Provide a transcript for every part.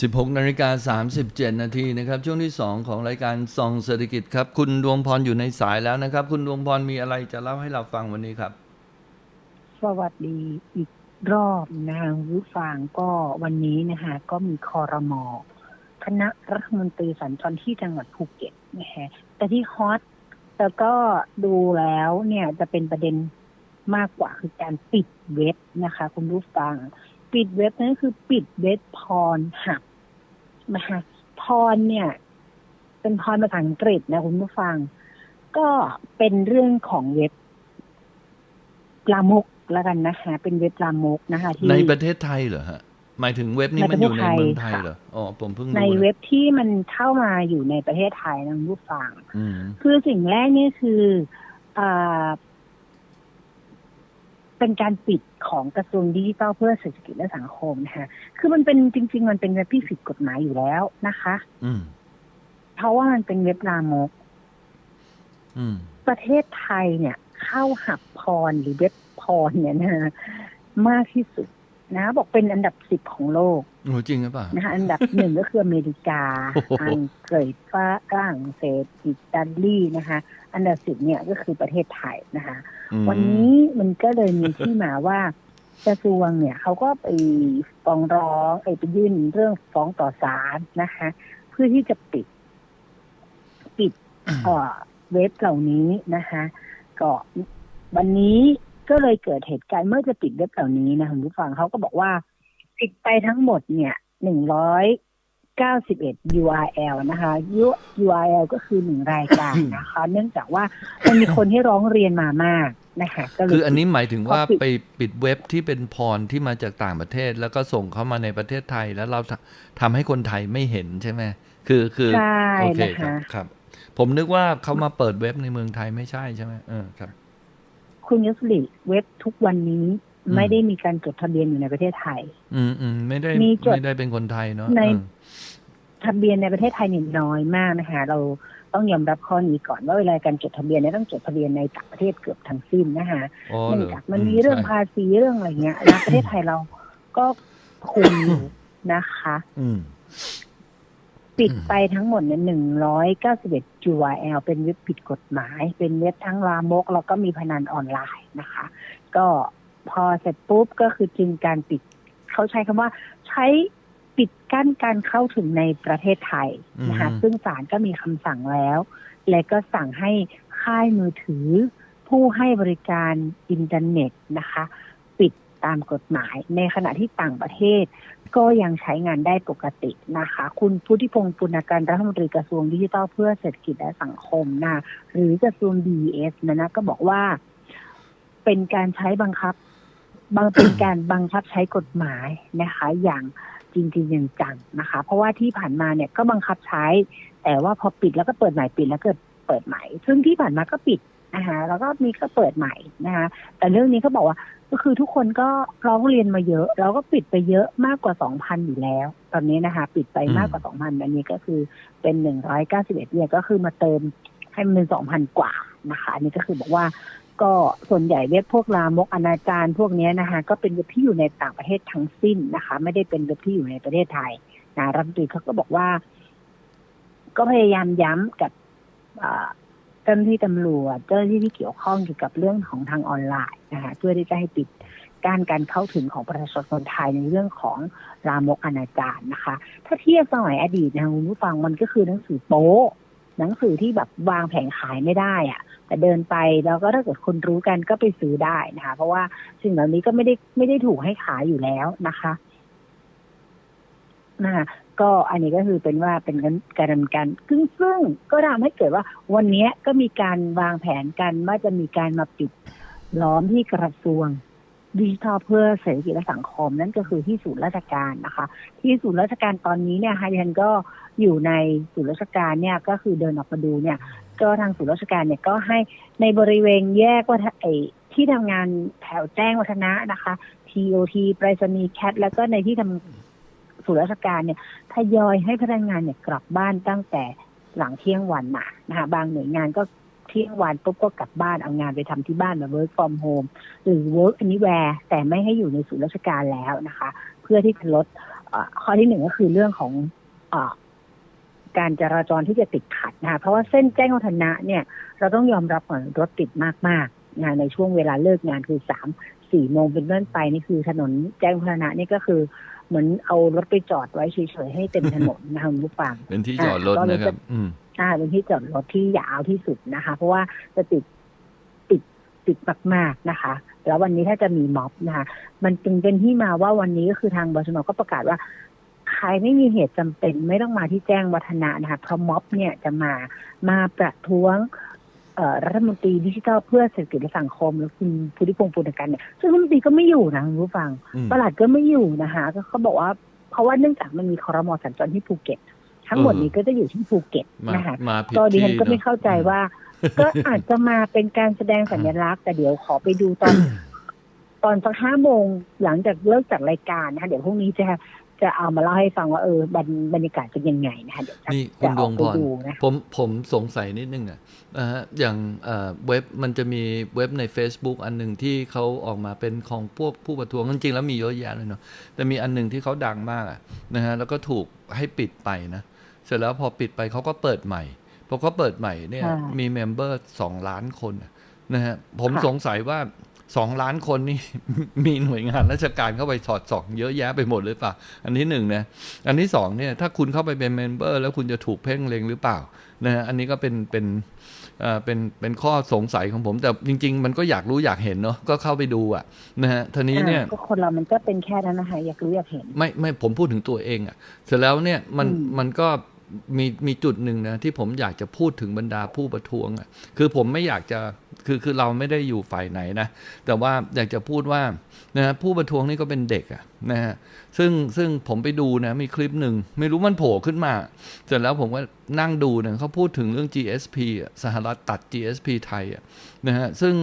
16นาฬิกา37 นาทีนะครับ ช่วงที่ 2 ของรายการซองเศรษฐกิจครับ คุณดวงพรอยู่ในสายแล้วนะครับ คุณดวงพรมีอะไรจะเล่าให้เราฟังวันนี้ครับ สวัสดีอีกรอบนะคะผู้ฟังก็วันนี้นะคะก็มีคอรมอคณะรัฐมนตรีสัญจรที่จังหวัดภูเก็ตนะคะแต่ที่ฮอตแล้วก็ดูแล้วเนี่ยจะเป็นประเด็นมากกว่าคือการปิดเว็บนะคะ คุณผู้ฟัง ปิดเว็บนั่นคือปิดเว็บพรหับนะคะพรเนี่ย เป็นพรภาษาอังกฤษนะคุณผู้ฟัง ก็เป็นเรื่องของเว็บลามกแล้วกันนะคะเป็นเว็บลามกนะคะที่ในประเทศไทยเหรอฮะหมายถึงเว็บนี้มันอยู่ในเมืองไทยในประเทศไทยเหรออ๋อผมเพิ่งรู้ในนะเว็บที่มันเข้ามาอยู่ในประเทศไทยนะคุณผู้ฟังอืมคือสิ่งแรกนี่คืออ่า เป็นการปิดของกระทรวงดิจิทัลเพื่อเศรษฐกิจและสังคมนะคะคือมันเป็นจริง ๆ มันเป็นเว็บที่ผิดกฎหมายอยู่แล้วนะคะอืมเพราะว่ามันเป็นเว็บลามกอืมประเทศไทยเนี่ย เข้าหับพรหรือเว็บพรเนี่ยนะฮะมากที่สุดนะ บอกเป็นอันดับสิบของโลกโหจริงหรือเปล่านะคะอันดับหนึ่งก็คืออเมริกาโอ้โหอังกฤษฝรั่งเศสอิตาลีนะคะ อันดับสิบเนี่ยก็คือประเทศไทยนะคะอืม วันนี้มันก็เลยมีที่มาว่ากระทรวงเนี่ยเขาก็ไปฟ้องร้องไอ้ไปยื่นเรื่องฟ้องต่อศาลนะคะ เพื่อที่จะปิด ปิดเอ่อเว็บเหล่านี้นะคะก็วันนี้ก็เลยเกิดเหตุการณ์เมื่อจะปิดเว็บเหล่านี้นะคุณผู้ฟังเขาก็บอกว่าปิดไปทั้งหมดเนี่ยหนึ่งร้อย เก้าสิบเอ็ด URL นะคะ URL ก็คือหนึ่งรายการนะคะ เนื่องจากว่ามันมีคนที่ร้องเรียนมามากนะคะก็เลยคืออันนี้หมายถึงว่าเขาปิดไปปิดเว็บที่เป็นพรที่มาจากต่างประเทศ แล้วก็ส่งเข้ามาในประเทศไทย แล้วเราทำทำให้คนไทยไม่เห็นใช่ไหมคือคือใช่โอเคนะครับคะครับ ผมนึกว่าเขามาเปิดเว็บในเมืองไทยไม่ใช่ใช่ไหมเออครับ คุณยศลิเว็บทุกวันนี้อืมไม่ได้มีการจดทะเบียนอยู่ในประเทศไทย อืมอืมไม่ได้มีจดไม่ได้เป็นคนไทยเนาะในเออ ทะเบียนในประเทศไทยเนี่ยน้อยมากนะคะ เราต้องยอมรับข้อนี้ก่อนว่าเวลาการจดทะเบียนเนี่ยต้องจดทะเบียนในต่างประเทศเกือบทั้งสิ้นนะคะอ๋อเนื่เหองรอจากมันมีเรื่องใช่ภาษีเรื่องอะไรเงี้ยนะประเทศไทยเราก็คุมอยู่นะคะอืมปิดไปทั้งหมดเนี่ยหนึ่งร้อยเก้าสิบเอ็ด URL เป็นเว็บผิดกฎหมาย เป็นเว็บทั้งลามก แล้วก็มีพนันออนไลน์นะคะ ก็พอเสร็จปุ๊บก็คือจึงการปิด เขาใช้คำว่า ใช้ ปิดกั้นการเข้าถึงในประเทศไทยนะคะอืมซึ่งศาลก็มีคำสั่งแล้ว และก็สั่งให้ค่ายมือถือ ผู้ให้บริการอินเทอร์เน็ตนะคะ ปิดตามกฎหมาย ในขณะที่ต่างประเทศ ก็ยังใช้งานได้ปกตินะคะ คุณพุทธิพงศ์ปุณการรัฐมนตรีกระทรวงดิจิทัลเพื่อเศรษฐกิจและสังคมนะหรือกระทรวง DES นะนะก็บอกว่าเป็นการใช้บังคับบางเป็นการบังคับใช้กฎหมายนะคะ อย่าง จริงๆอย่างจังนะคะ เพราะว่าที่ผ่านมาเนี่ยก็บังคับใช้ แต่ว่าพอปิดแล้วก็เปิดใหม่ปิดแล้วเกิดเปิดใหม่ ซึ่งที่ผ่านมาก็ปิดนะคะแล้วก็มีก็เปิดใหม่นะคะแต่เรื่องนี้เขาบอกว่าก็คือทุกคนก็ร้องเรียนมาเยอะ แล้วก็ปิดไปเยอะมากกว่าสองพันอยู่แล้ว ตอนนี้นะคะ ปิดไปมากกว่าสองพันอันนี้ก็คือเป็นหนึ่งร้อยเก้าสิบเอ็ดเนี่ยก็คือมาเติมให้มันเป็นสองพันกว่านะคะอันนี้ก็คือบอกว่า ก็ส่วนใหญ่เว็บพวกลามกอนาจารพวกนี้นะคะก็เป็นเว็บที่อยู่ในต่างประเทศทั้งสิ้นนะคะ ไม่ได้เป็นเว็บที่อยู่ในประเทศไทยนะรัฐมนตรีเขาก็บอกว่า ก็พยายามย้ำกับเจ้าหน้าที่ตำรวจเจ้าหน้าที่ที่เกี่ยวข้องเกี่ยวกับเรื่องของทางออนไลน์นะคะเพื่อที่จะให้ปิดการการเข้าถึงของประชาชนคนไทยในเรื่องของลามกอนาจารนะคะ ถ้าเทียบสมัยอดีตนะคะคุณผู้ฟังมันก็คือหนังสือโป๊ หนังสือที่แบบวางแผงขายไม่ได้อะแต่เดินไปแล้วก็ถ้าเกิดคนรู้กันก็ไปซื้อได้นะคะ เพราะว่าสิ่งเหล่านี้ก็ไม่ได้ไม่ได้ถูกให้ขายอยู่แล้วนะคะนะคะก็อันนี้ก็คือเป็นว่าเป็นการดำเนินการซึ่งซึ่งก็ทำให้เกิดว่าวันนี้ก็มีการวางแผนกันว่าจะมีการมาปิดล้อมที่กระทรวง ดิจิทัลเพื่อเศรษฐกิจและสังคม นั่นก็คือที่ศูนย์ราชการนะคะ ที่ศูนย์ราชการตอนนี้เนี่ยไฮะดิฉันก็อยู่ในศูนย์ราชการเนี่ยก็คือเดินออกมาดูเนี่ย ก็ทางศูนย์ราชการเนี่ยก็ให้ในบริเวณแยกว่าไอที่ทำงานแถวแจ้งวัฒนะนะคะ TOT ไปรษณีย์แคทแล้วก็ในที่ทำศูนย์ราชการเนี่ยทยอยให้พนักงานเนี่ยกลับบ้านตั้งแต่หลังเที่ยงวันมานะคะบางหน่วยงานก็ ที่ยงวันปุ๊บก็กลับบ้านเอางานไปทำที่บ้านแบบ work from home หรือ work anywhere แต่ไม่ให้อยู่ในศูนย์ราชการแล้วนะคะ เพื่อที่จะลดอ่าข้อที่หนึ่งก็คือเรื่องของอาการจราจรที่จะติดขัดนะคะเพราะว่าเส้นแจ้งวัฒนะเนี่ย เราต้องยอมรับก่อนรถติดมากๆนะในช่วงเวลาเลิกงานคือสามสี่โมงเป็นต้นไปนี่คือถนนแจ้งวัฒนะนี่ก็คือเหมือนเอารถไปจอดไว้เฉยๆให้เต็มถนนนะคะคุณผู้ฟังเป็นที่จอดรถอ่าก็เลยนะครับจะอืม อ่าเป็นที่จอดรถที่ยาวที่สุดนะคะ เพราะว่าจะติดติดติดมากๆนะคะ แล้ววันนี้ถ้าจะมีม็อบนะคะ มันจึงเป็นที่มาว่าวันนี้ก็คือทางบชนก็ประกาศว่าใครไม่มีเหตุจำเป็นไม่ต้องมาที่แจ้งวัฒนะนะคะเพราะม็อบเนี่ยจะมามาประท้วงเอ่อรัฐมนตรีดิจิทัลเพื่อเศรษฐกิจและสังคม แล้วคุณพุทธิพงศ์ปุณกันเนี่ยซึ่งรัฐมนตรีก็ไม่อยู่นะคุณผู้ฟังอืมประหลัดก็ไม่อยู่นะคะ ก็เขาบอกว่าเพราะว่าเนื่องจากมันมีคอรมอสัญจรที่ภูเก็ต ทั้งหมดเออนี้ก็จะอยู่ที่ภูเก็ตมานะคะมาผิดก็ดิที่ฉันก็ไม่เนอะเข้าใจว่า ก็อาจจะมาเป็นการแสดงสัญลักษณ์ แต่เดี๋ยวขอไปดูตอนตอนสักห้าโมงหลังจากเลิกจากรายการนะคะเดี๋ยวพรุ่งนี้จะจะเอามาเล่าให้ฟังว่าเออบรรบรรยากาศเป็นยังไงนะคะเดี๋ยวจะนี่คุจะณดอวอกงไปพรดูนะผมผมสงสัยนิดนึงอะนะฮะอย่างเอ่อเว็บมันจะมีเว็บใน Facebook อันหนึ่งที่เขาออกมาเป็นของพวกผู้ประท้วงจริงๆแล้วมีเยอะแยะเลยเนาะแต่มีอันหนึ่งที่เขาดังมากอะนะฮะแล้วก็ถูกให้ปิดไปนะ เสร็จแล้วพอปิดไปเขาก็เปิดใหม่พอเขาเปิดใหม่เนี่ยค่ะมีเมมเบอร์สองล้านคนน่ะนะฮะผมค่ะสงสัยว่าสองล้านคนนี่มีหน่วยงานราชการเข้าไปสอดส่องเยอะแยะไปหมดหรือเปล่า อันที่หนึ่งนะ อันที่สองเนี่ยถ้าคุณเข้าไปเป็นเมมเบอร์แล้วคุณจะถูกเพ่งเล็งหรือเปล่านะฮะอันนี้ก็เป็นเป็นเอ่อเป็นเป็นข้อสงสัยของผม แต่จริง ๆ มันก็อยากรู้อยากเห็นเนาะก็เข้าไปดูอะนะฮะทีนี้เนี่ยอ่าก็คนเรามันก็เป็นแค่นั้นนะคะอยากรู้อยากเห็น ไม่ไม่ผมพูดถึงตัวเองอะ่ะเสร็จแล้วเนี่ยมันอืมมันก็ มีมีจุดหนึ่งนะที่ผมอยากจะพูดถึงบรรดาผู้ประท้วงอะคือผมไม่อยากจะคือคือเราไม่ได้อยู่ฝ่ายไหนนะแต่ว่าอยากจะพูดว่านะผู้ประท้วงนี่ก็เป็นเด็กอะนะฮะซึ่งซึ่งผมไปดูนะมีคลิปหนึ่งไม่รู้มันโผล่ขึ้นมา เสร็จแล้วผมก็นั่งดูเนี่ยเขาพูดถึงเรื่อง GSP อะสหรัฐตัด GSP ไทยอะนะฮะซึ่ง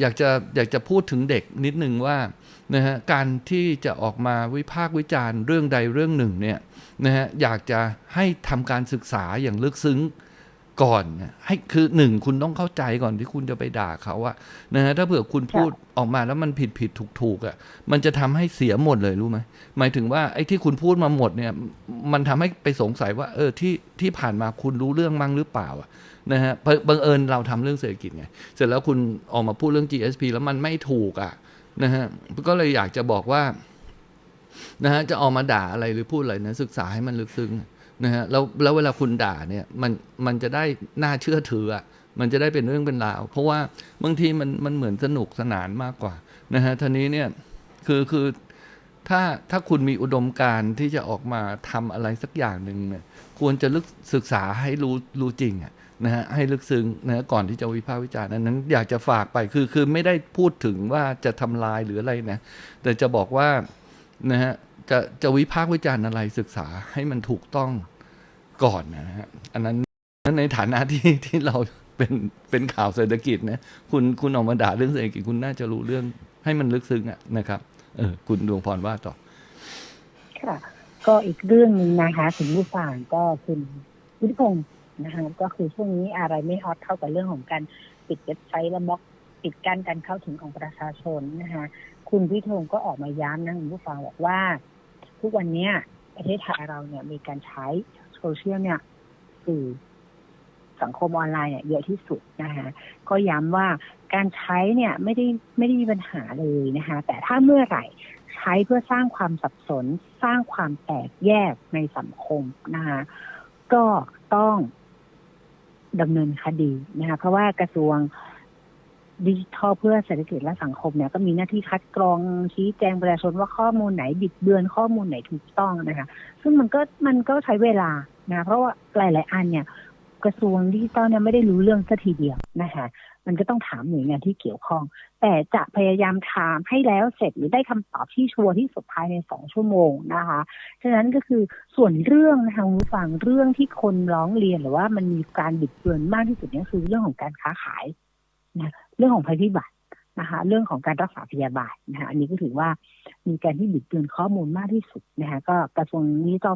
อยากจะอยากจะพูดถึงเด็กนิดนึงว่านะฮะการที่จะออกมาวิพากษ์วิจารณ์เรื่องใดเรื่องหนึ่งเนี่ยนะฮะอยากจะให้ทำการศึกษาอย่างลึกซึ้งก่อนนะให้คือหนึ่งคุณต้องเข้าใจก่อนที่คุณจะไปด่าเขาอะนะฮะถ้าเผื่อคุณพูดออกมาแล้วมันผิดผิดถูกถูกอะมันจะทำให้เสียหมดเลยรู้ไหมหมายถึงว่าไอ้ที่คุณพูดมาหมดเนี่ย มันทำให้ไปสงสัยว่า เออที่ที่ผ่านมาคุณรู้เรื่องมั้งหรือเปล่าอะ นะฮะบังเอิญเราทำเรื่องเศรษฐกิจไง เสร็จแล้วคุณออกมาพูดเรื่อง GSP แล้วมันไม่ถูกอะนะฮะก็เลยอยากจะบอกว่านะฮะจะออกมาด่าอะไรหรือพูดอะไรนะศึกษาให้มันลึกซึ้งนะฮะแล้วแล้วเวลาคุณด่าเนี่ยมันมันจะได้น่าเชื่อถืออะมันจะได้เป็นเรื่องเป็นราว เพราะว่าบางทีมันมันเหมือนสนุกสนานมากกว่านะฮะทีนี้เนี่ยคือคือถ้าถ้าคุณมีอุดมการณ์ที่จะออกมาทำอะไรสักอย่างหนึ่งเนี่ยควรจะลึกศึกษาให้รู้รู้จริงอะ นะฮะให้ลึกซึ้งนะฮะก่อนที่จะวิพากษ์วิจารณ์นั้น อยากจะฝากไปคือคือไม่ได้พูดถึงว่าจะทำลายหรืออะไรนะแต่จะบอกว่านะฮะจะจะวิพากษ์วิจารณ์อะไรศึกษาให้มันถูกต้องก่อนนะฮะอันนั้นนั้นในฐานะที่ที่เราเป็นเป็นข่าวเศรษฐกิจนะคุณคุณออกมาด่าเรื่องเศรษฐกิจคุณน่าจะรู้เรื่องให้มันลึกซึ้งอะนะครับเออคุณดวงพรว่าต่อค่ะก็อีกเรื่องหนึ่งนะคะถึงผู้ฟังก็คุณวุฒิพงศ์ นะคะก็คือช่วงนี้อะไรไม่ฮอตเท่ากับเรื่องของการปิดเว็บไซต์และบล็อกปิดกั้นการเข้าถึงของประชาชนนะคะคุณวิทงก็ออกมาย้ำนะคุณผู้ฟังบอกว่า ทุกวันนี้ประเทศไทยเราเนี่ยมีการใช้โซเชียลเนี่ยสื่อสังคมออนไลน์เนี่ยเยอะที่สุดนะคะก็ย้ำว่าการใช้เนี่ยไม่ได้ไม่ได้มีปัญหาเลยนะคะ แต่ถ้าเมื่อไหร่ใช้เพื่อสร้างความสับสน สร้างความแตกแยกในสังคมนะคะก็ต้อง ดำเนินคดีนะคะเพราะว่ากระทรวงดิจิทัลเพื่อเศรษฐกิจและสังคมเนี่ยก็มีหน้าที่คัดกรองชี้แจงประชาชนว่าข้อมูลไหนบิดเบือนข้อมูลไหนถูกต้องนะคะ ซึ่งมันก็มันก็ใช้เวลานะเพราะว่าหลาย ๆ อันเนี่ย กระทรวงดิจิทัลเนี่ยไม่ได้รู้เรื่องสัทีเดียวนะคะมันก็ต้องถามหน่วยงานที่เกี่ยวข้อง แต่จะพยายามถามให้แล้วเสร็จหรือได้คำตอบที่ชัวร์ที่สุดภายในสองชั่วโมงนะคะฉะนั้นก็คือส่วนเรื่องนะคะคุณผู้ฟังเรื่องที่คนร้องเรียนหรือว่ามันมีการบิดเบือนมากที่สุดเนี่ยคือเรื่องของการค้าขายนะเรื่องของภัยพิบัตินะคะเรื่องของการรักษาพยาบาลนะคะอันนี้ก็ถือว่ามีการที่บิดเบือนข้อมูลมากที่สุดนะคะก็กระทรวงนี้ก็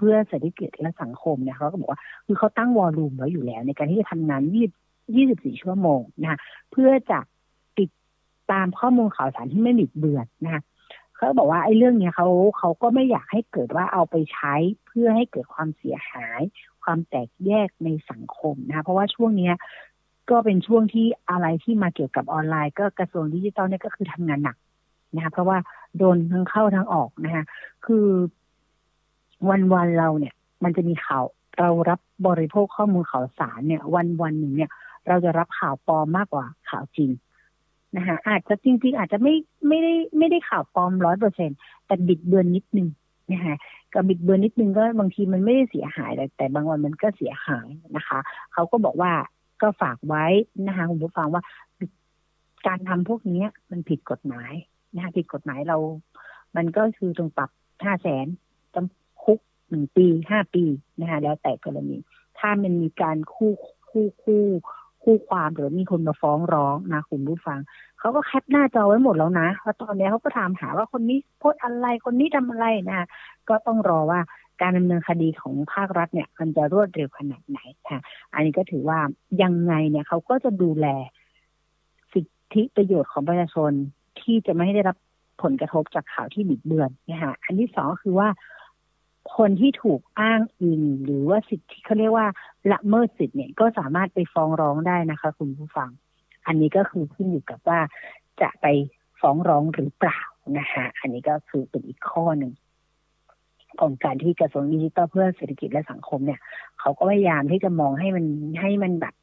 เพื่อเศรษฐกิจและสังคมเนี่ยเขาก็บอกว่าคือเขาตั้งวอลลุ่มไว้อยู่แล้ว ในการที่จะทำงานยี่24ชั่วโมงนะคะเพื่อจะติดตามข้อมูลข่าวสารที่ไม่บิดเบือนนะคะเขาบอกว่าไอ้เรื่องเนี้ยเขาเขาก็ไม่อยากให้เกิดว่าเอาไปใช้เพื่อให้เกิดความเสียหาย ความแตกแยกในสังคมนะคะเพราะว่าช่วงเนี้ยก็เป็นช่วงที่อะไรที่มาเกี่ยวกับออนไลน์ ก็กระทรวงดิจิทัลเนี่ยก็คือทำงานหนักนะคะเพราะว่าโดนทั้งเข้าทั้งออกนะคะคือ วันวันๆเราเนี่ย มันจะมีข่าวเรารับบริโภคข้อมูลข่าวสารเนี่ย วันวันๆหนึ่งเนี่ย เราจะรับข่าวปลอมมากกว่าข่าวจริงนะคะอาจจะจริงๆ อาจจะไม่ไม่ได้ไม่ได้ข่าวปลอมร้อยเปอร์เซ็นแต่บิดเบือนนิดนึงนะคะกับบิดเบือนนิดนึงก็บางทีมันไม่ได้เสียหายแต่แต่บางวันมันก็เสียหายนะคะเขาก็บอกว่าก็ฝากไว้นะคะคุณผู้ฟังว่าการทำพวกนี้มันผิดกฎหมายนะคะผิดกฎหมายเรา มันก็คือตรงปรับห้าแสนจำ หนึ่งปีห้าปีนะคะแล้วแต่กรณี ถ้ามันมีการคู่คู่คู่คู่ความหรือมีคนมาฟ้องร้องนะคุณผู้ฟังเขาก็แคปหน้าจอไว้หมดแล้วนะเพราะตอนนี้เขาก็ถามหาว่าคนนี้โพสอะไรคนนี้ทำอะไรนะก็ต้องรอว่าการดำเนินคดีของภาครัฐเนี่ย มันจะรวดเร็วขนาดไหนค่ะ อันนี้ก็ถือว่ายังไงเนี่ยเขาก็จะดูแลสิทธิประโยชน์ของประชาชนที่จะไม่ให้ได้รับผลกระทบจากข่าวที่บิดเบือนนะคะอันที่สองก็คือว่า คนที่ถูกอ้างอิงหรือว่าสิทธิเขาเรียกว่าละเมิดสิทธิ์เนี่ยก็สามารถไปฟ้องร้องได้นะคะ คุณผู้ฟัง อันนี้ก็คือขึ้นอยู่กับว่าจะไปฟ้องร้องหรือเปล่านะคะอันนี้ก็คือเป็นอีกข้อหนึ่งของการที่กระทรวงดิจิทัลเพื่อเศรษฐกิจและสังคมเนี่ย เขาก็พยายามที่จะมองให้มันให้มันแบบ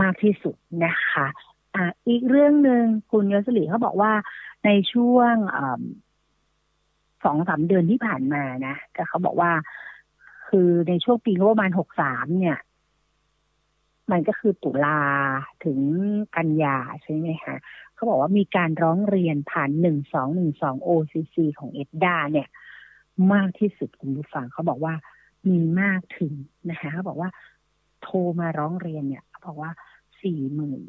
มากที่สุดนะคะอ่าอีกเรื่องหนึ่งคุณยศลีเขาบอกว่าในช่วง สองสามเดือนที่ผ่านมานะก็เขาบอกว่า คือในช่วงปีงบประมาณหกสามเนี่ย มันก็คือตุลาถึงกันยาใช่ไหมคะเขาบอกว่ามีการร้องเรียนผ่านหนึ่งสองหนึ่งสอง OCC ของเอ็ดดาเนี่ย มากที่สุดคุณผู้ฟังเขาบอกว่ามีมากถึงนะคะเขาบอกว่าโทรมาร้องเรียนเนี่ยเขาบอกว่าสี่หมื่น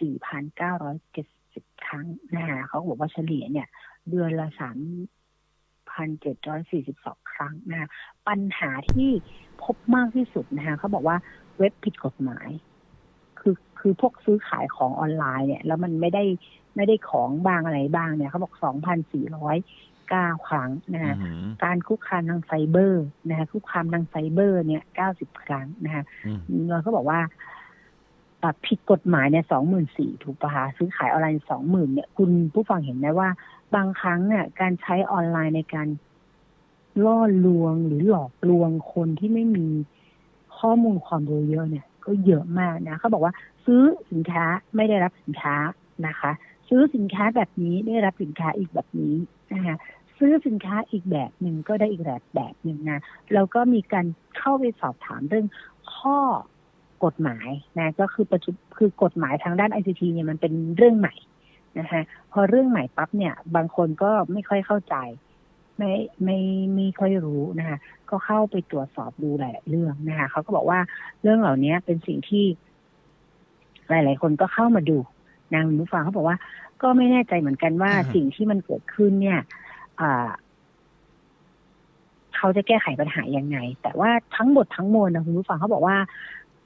สี่พันเก้าร้อยเจ็ดสิบครั้งนะคะเขาบอกว่าเฉลี่ยเนี่ย เดือนละสาม พันเจ็ดร้อยสี่สิบสองครั้งนะคะปัญหาที่พบมากที่สุดนะคะเขาบอกว่าเว็บผิดกฎหมาย คือคือพวกซื้อขายของออนไลน์เนี่ย แล้วมันไม่ได้ไม่ได้ของบางอะไรบ้างเนี่ยเขาบอกสองพันสี่ร้อยเก้าครั้งนะคะอืมการคุกคามทางไซเบอร์นะคะคุกคามทางไซเบอร์เนี่ยเก้าสิบครั้งนะคะอืมเราก็บอกว่าอะผิดกฎหมายเนี่ยสองหมื่นสี่ถูกปะคะซื้อขายออนไลน์สองหมื่นเนี่ย คุณผู้ฟังเห็นไหมว่า บางครั้งเนี่ยการใช้ออนไลน์ในการล่อลวงหรือหลอกลวงคนที่ไม่มีข้อมูลความรู้เยอะเนี่ย ก็เยอะมากนะเขาบอกว่า ซื้อสินค้าไม่ได้รับสินค้านะคะ ซื้อสินค้าแบบนี้ได้รับสินค้าอีกแบบนี้นะคะซื้อสินค้าอีกแบบหนึ่งก็ได้อีกแบบแบบหนึ่งนะแล้วก็มีการเข้าไปสอบถามเรื่องข้อกฎหมายนะ ก็คือประจุคือกฎหมายทางด้าน ICT เนี่ยมันเป็นเรื่องใหม่ นะคะพอเรื่องใหม่ปั๊บเนี่ย บางคนก็ไม่ค่อยเข้าใจ ไม่ไม่ไม่ค่อยรู้นะคะ ก็เข้าไปตรวจสอบดูหลายๆเรื่องนะคะเขาก็บอกว่าเรื่องเหล่านี้เป็นสิ่งที่ หลาย ๆ คนก็เข้ามาดูนางผู้ฟังเขาบอกว่า ก็ไม่แน่ใจเหมือนกันว่าอืมสิ่งที่มันเกิดขึ้นเนี่ยอ่าเขาจะแก้ไขปัญหายังไง แต่ว่าทั้งหมดทั้งมวลนะคุณผู้ฟังเขาบอกว่า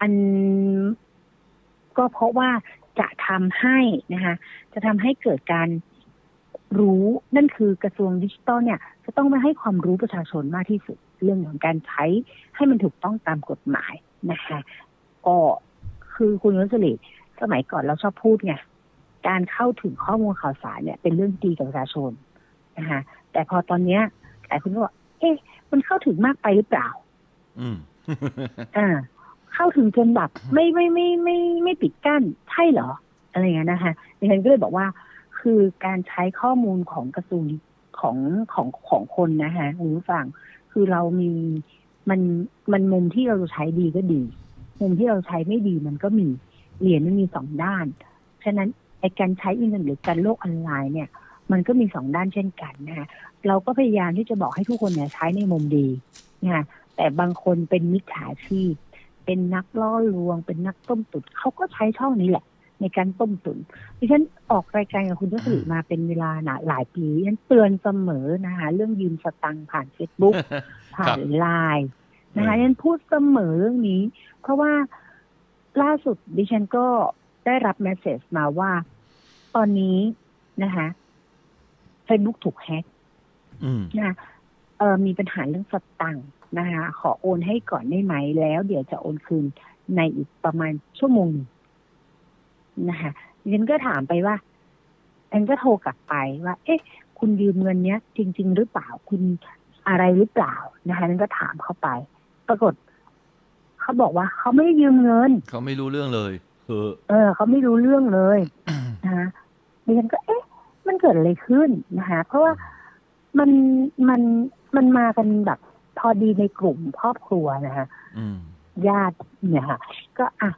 อันก็เพราะว่า จะทำให้นะคะจะทำให้เกิดการรู้นั่นคือกระทรวงดิจิทัลเนี่ย จะต้องมาให้ความรู้ประชาชนมากที่สุดเรื่องของการใช้ให้มันถูกต้องตามกฎหมายนะคะก็คือคุณยศลีสมัยก่อนเราชอบพูดไงการเข้าถึงข้อมูลข่าวสารเนี่ย เป็นเรื่องดีกับประชาชนนะคะแต่พอตอนเนี้ยหลายคนก็บอกเอ๊ะมันเข้าถึงมากไปหรือเปล่า อืมอ่า เข้าถึงจนแบบไม่ไม่ไม่ไม่ไม่ไม่ปิดกั้นใช่เหรอ อะไรเงี้ยนะคะดิฉันก็เลยบอกว่า คือการใช้ข้อมูลของกระทรวงของของของคนนะคะคุณผู้ฟังคือเรามีมันมันมุมที่เราจะใช้ดีก็ดี มุมที่เราใช้ไม่ดีมันก็มีเหรียญมันมีสองด้าน ฉะนั้นไอการใช้อินเทอร์เน็ตหรือการโลกออนไลน์เนี่ย มันก็มีสองด้านเช่นกันนะคะเราก็พยายามที่จะบอกให้ทุกคนเนี่ยใช้ในมุมดีนะคะแต่บางคนเป็นมิจฉาชีพ เป็นนักล่อลวง เป็นนักต้มตุ๋นเขาก็ใช้ช่องนี้แหละ ในการต้มตุ๋นดิฉันออกรายการกับคุณทศริมาเป็นเวลาหนาหลายปีดิฉันเตือนเสมอนะคะเรื่องยืมสตังค์ผ่านเฟซบุ๊กผ่านไลน์นะคะอืมดิฉันพูดเสมอเรื่องนี้ เพราะว่าล่าสุดดิฉันก็ได้รับเมสเซจมาว่า ตอนนี้นะคะ Facebook ถูกแฮ็กอืมนะคะเออมีปัญหาเรื่องสตังค์ นะคะ ขอโอนให้ก่อนได้ไหมแล้ว เดี๋ยวจะโอนคืนในอีกประมาณชั่วโมงหนึ่งนะคะดิฉันก็ถามไปว่าแอนก็โทรกลับไปว่า เอ๊ะ คุณยืมเงินเนี้ย จริง ๆ หรือเปล่าคุณอะไรหรือเปล่านะคะนั่นก็ถามเข้าไป ปรากฏเขาบอกว่าเขาไม่ได้ยืมเงิน เขาไม่รู้เรื่องเลยเออเออ เขาไม่รู้เรื่องเลยนะคะดิฉันก็ เอ๊ะ มันเกิดอะไรขึ้นนะคะเพราะว่ามันมันมันมากันแบบ พอดีในกลุ่มครอบครัวนะคะอืมญาติเนี่ยค่ะ ก็อะ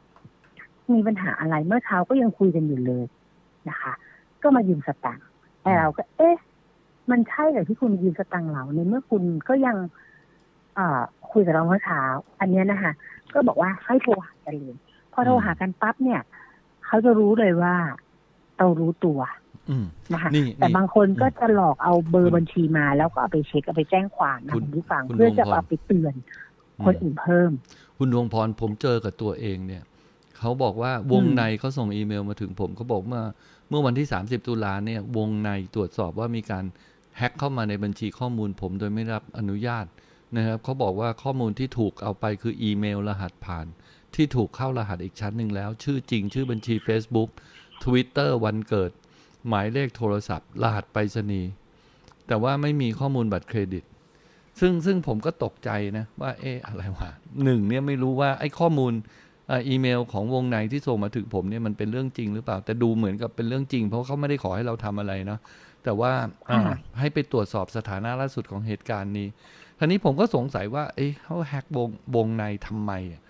มีปัญหาอะไรเมื่อเช้าก็ยังคุยกันอยู่เลยนะคะ ก็มายืมสตังค์แต่เราก็ เอ๊ะ มันใช่เหรอที่คุณยืมสตังค์เราในเมื่อคุณก็ยังเอ่อคุยกับเราเมื่อเช้า อันเนี้ยนะคะ ก็บอกว่าให้โทรหากันเลยพอโทรหากันปั๊บเนี่ย เขาจะรู้เลยว่าเรารู้ตัวอืม นะคะนี่แต่นี่บางคนก็จะหลอกเอาเบอคุร์ณบัญชีมา แล้วก็เอาไปเช็คเอาไปแจ้งความนะคุณคุณผู้ฟังคุณเพื่อจะดวงพรเอาไปเตือนคนอืมอื่นเพิ่ม คุณดวงพรผมเจอกับตัวเองเนี่ยเขาบอกว่าวงอืมในเขาส่งอีเมลมาถึงผมเขาบอกเมื่อเมื่อวันที่ 30 ตุลาเนี่ยวงในตรวจสอบว่ามีการแฮ็กเข้ามาในบัญชีข้อมูลผมโดยไม่ได้รับอนุญาตนะครับเขาบอกว่าข้อมูลที่ถูกเอาไปคืออีเมลรหัสผ่าน ที่ถูกเข้ารหัสอีกชั้นหนึ่งแล้ว ชื่อจริงชื่อบัญชี Facebook Twitter วันเกิด หมายเลขโทรศัพท์รหัสไปรษณีย์แต่ว่าไม่มีข้อมูลบัตรเครดิต ซึ่งซึ่งผมก็ตกใจนะ ว่าเอ๊ะอะไรวะหนึ่งเนี่ยไม่รู้ว่าไอ้ข้อมูลเอ่ออีเมลของวงในที่ส่งมาถึงผมเนี่ยมันเป็นเรื่องจริงหรือเปล่า แต่ดูเหมือนกับเป็นเรื่องจริง เพราะเขาไม่ได้ขอให้เราทำอะไรเนาะแต่ว่าอ่าค่ะให้ไปตรวจสอบสถานะล่าสุดของเหตุการณ์นี้ทีนี้ผมก็สงสัยว่าเอ๊ะเขาแฮ็กวงวงในทำไมอะ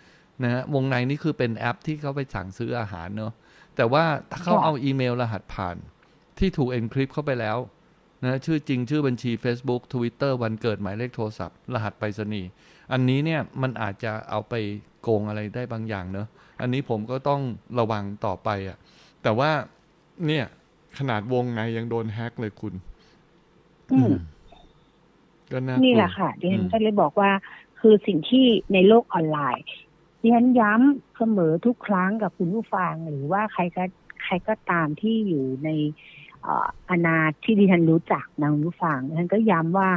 นะฮะวงในนี่คือเป็นแอปที่เขาไปสั่งซื้ออาหารเนาะแต่ว่าถ้าเขาค่ะเอาอีเมลรหัสผ่าน ที่ถูก encrypt เข้าไปแล้วนะชื่อจริงชื่อบัญชี Facebook Twitter วันเกิดหมายเลขโทรศัพท์ รหัสไปรษณีย์อันนี้เนี่ยมันอาจจะเอาไปโกงอะไรได้บางอย่างเนอะอันนี้ผมก็ต้องระวังต่อไปอะ่ะแต่ว่าเนี่ยขนาดวงในยังโดนแฮ็กเลยคุณ อืมก็น่ากลัวนี่แหละค่ะดิฉัอืนมก็เลยบอกว่า คือสิ่งที่ในโลกออนไลน์ดิฉันย้ำเสมอทุกครั้งกับคุณผู้ฟังหรือว่าใครก็ใครก็ตามที่อยู่ในเอ่ออาณาที่ดิฉันรู้จักนะคุณผู้ฟังดิฉันก็ย้ำว่า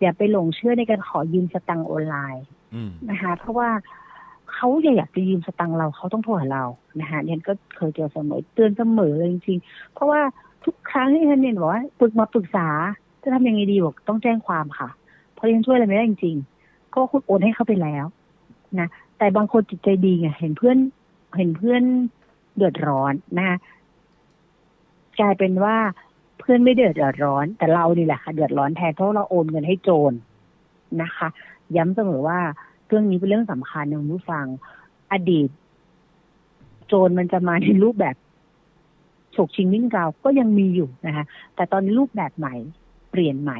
อย่าไปหลงเชื่อในการขอยืมสตังค์ออนไลน์อืมนะคะเพราะว่าเขาอยากจะยืมสตังค์เราเขาต้องโทรหาเรานะคะดิฉันก็เคยเจอเสมอเตือนเสมอเลยจริงๆ เพราะว่าทุกครั้งที่ดิฉันเนี่ยบอกว่าปรึกมาปรึกษาจะทำยังไงดีบอกต้องแจ้งความค่ะ เพราะยังช่วยอะไรไม่ได้จริงๆเพราะว่าคุณโอนให้เขาไปแล้วนะแต่บางคนจิตใจดีไงเห็นเพื่อนเห็นเพื่อนเดือดร้อนนะคะ กลายเป็นว่าเพื่อนไม่เดือดร้อน แต่เรานี่แหละค่ะเดือดร้อนแทนเพราะเราโอนเงินให้โจรนะคะ ย้ำเสมอว่าเรื่องนี้เป็นเรื่องสำคัญนะคุณผู้ฟัง อดีต โจรมันจะมาในรูปแบบฉกชิงวิ่งราวก็ยังมีอยู่นะคะ แต่ตอนนี้รูปแบบใหม่เปลี่ยนใหม่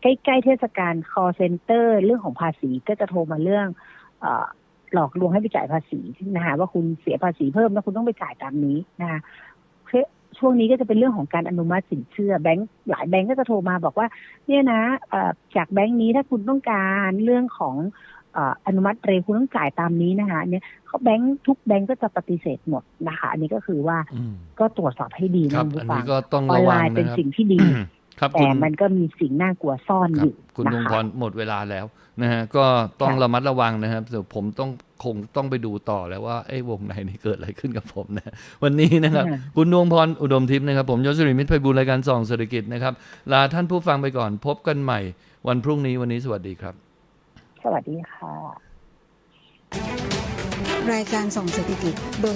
ใกล้ๆเทศกาล call center เรื่องของภาษีก็จะโทรมาเรื่องอหลอกลวงให้ไปจ่ายภาษีนะคะว่าคุณเสียภาษีเพิ่มแล้วคุณต้องไปจ่ายตามนี้นะคะ ช่วงนี้ก็จะเป็นเรื่องของการอนุมัติสินเชื่อแบงก์หลายแบงก์ก็จะโทรมาบอกว่า เนี่ยนะเอ่อจากแบงก์นี้ถ้าคุณต้องการเรื่องของเอ่ออนุมัติเร็วคุณต้องจ่ายตามนี้นะคะเนี่ยเขาแบงก์ทุกแบงก์ก็จะปฏิเสธหมดนะคะ อันนี้ก็คือว่าอืมก็ตรวจสอบให้ดีครันะบคุณอันผู้ฟันี้งก็ต้องออระนไลวังน์เป็นนะครับสิ่งที่ดีครับแต่คุณมันก็มีสิ่งน่ากลัวซ่อนคอรับยู่คุณนะดวงคะพรหมดเวลาแล้วนะฮะก็ต้องค่ะระมัดระวังนะครับเดี๋ยวผมต้อง คงต้องไปดูต่อแล้วว่าไอ้วงในนี่เกิดอะไรขึ้นกับผมนะวันนี้นะครับค่ะคุณดวงพรอุดมทิพย์นะครับ ผมยศริมิตรไพบูลย์รายการส่องเศรษฐกิจนะครับ ลาท่านผู้ฟังไปก่อนพบกันใหม่ วันพรุ่งนี้วันนี้สวัสดีครับ สวัสดีค่ะ รายการส่องเศรษฐกิจโดย